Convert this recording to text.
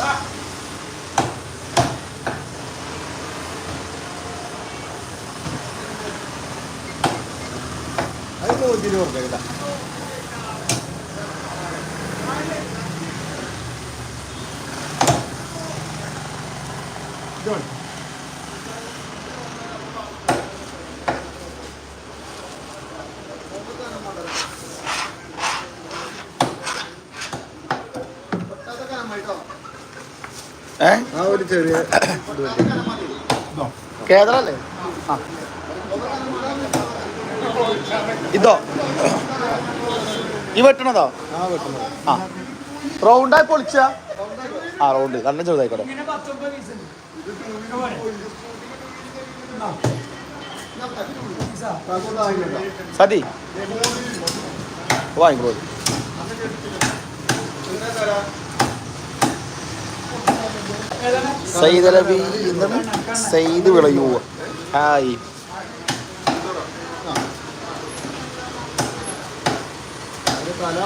はいもう入れかけた。Good. കേദറല്ലേ? ആ. ഇതോ? ഈ വെട്ടണതോ? ആ റൗണ്ടായി പൊളിച്ച? ആ റൗണ്ട്. നല്ല ചെറുതായിക്കോട്ടെ. സതി. വാങ്ങിക്കോ സൈദലബി എന്താണ് സൈദ് വിളയൂ ഹായ്. തല